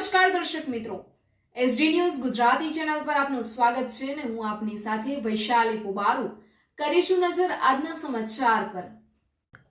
નમસ્કાર દર્શક મિત્રો. એસડી ન્યૂઝ ગુજરાતી ચેનલ પર આપનું સ્વાગત છે અને હું આપની સાથે વૈશાલી પુબારુ. કરીશું નજર આજના સમાચાર પર.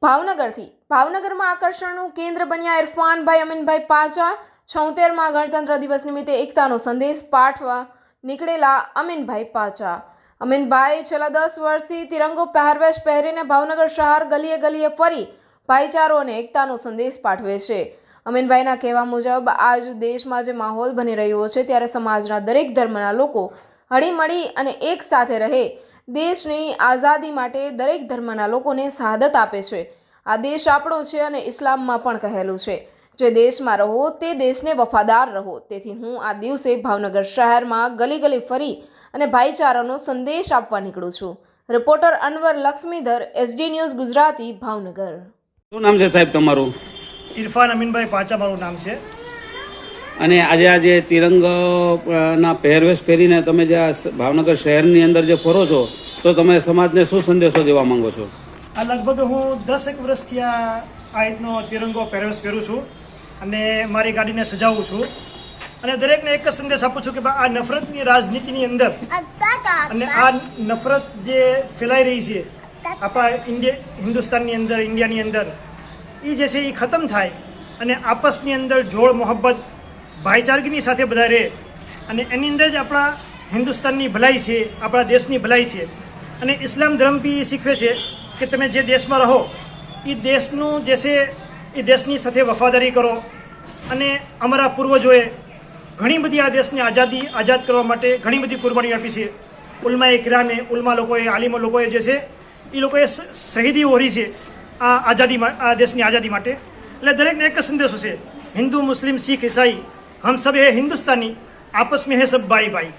ભાવનગરથી ભાવનગરમાં આકર્ષણનું કેન્દ્ર બન્યા ઇરફાનભાઈ, અમીનભાઈ પાંચા છોતેરમાં ગણતંત્ર દિવસ નિમિત્તે એકતાનો સંદેશ પાઠવા નીકળેલા અમીનભાઈ પાચા અમીનભાઈ છેલ્લા દસ વર્ષથી તિરંગો પહેરવેશ પહેરીને ભાવનગર શહેર ગલીએ ગલીએ ફરી ભાઈચારો અને એકતાનો સંદેશ પાઠવે છે. અમીનભાઈના કહેવા મુજબ, આજ દેશમાં જે માહોલ બની રહ્યો છે, ત્યારે સમાજના દરેક ધર્મના લોકો હળીમળી અને એક સાથે રહે. દેશની આઝાદી માટે દરેક ધર્મના લોકોને શહાદત આપે છે. આ દેશ આપણો છે અને ઇસ્લામમાં પણ કહેલું છે. જે દેશમાં રહો, તે દેશને વફાદાર રહો. તેથી હું આ દિવસે ભાવનગર શહેરમાં ગલી ગલી ફરી અને ભાઈચારાનો સંદેશ આપવા નીકળું છું. Reporter Anwar Laxmidhar, SD news Gujarati, Bhavnagar. શું નામ છે સાહેબ તમારું? ઇરફાન અમીનભાઈ પાંચા મારું નામ છે. અને આજે આજે તિરંગના પહેરવેશ પહેરીને તમે જે ભાવનગર શહેરની અંદર જે ફરો છો તો તમે સમાજને શું સંદેશો દેવા માંગો છો? આ લગભગ હું દસ એક વર્ષથી આ રીતનો તિરંગો પહેરવેશ પહેરું છું અને મારી ગાડીને સજાવું છું. અને દરેકને એક જ સંદેશ આપું છું કે આ નફરતની રાજનીતિની અંદર અને આ નફરત જે ફેલાઈ રહી છે આપણા ઇન્ડિયા હિન્દુસ્તાનની અંદર ઇન્ડિયાની અંદર એ જે છે એ ખતમ થાય અને આપસની અંદર જોડ, મોહબ્બત, ભાઈચારગીની સાથે બધા રહે. અને એની અંદર જ આપણા હિન્દુસ્તાનની ભલાઈ છે, આપણા દેશની ભલાઈ છે. અને ઇસ્લામ ધર્મ બી શીખવે છે કે તમે જે દેશમાં રહો એ દેશનું જે છે એ દેશની સાથે વફાદારી કરો. અને અમારા પૂર્વજોએ ઘણી બધી આ દેશને આઝાદી, આઝાદ કરવા માટે ઘણી બધી કુરબાની આપી છે. ઉલમાએ, કિરામે, ઉલમા લોકોએ, આલિમો લોકોએ જે છે એ લોકોએ શહીદી ઓરી છે. આ આઝાદી આ દેશની આઝાદી માટે. એટલે દરેકને એક સંદેશો છે, હિન્દુ, મુસ્લિમ, શીખ, ઈસાઈ, હમ સબ હે હિન્દુસ્તાની, આપસ મેં હે સબ ભાઈ ભાઈ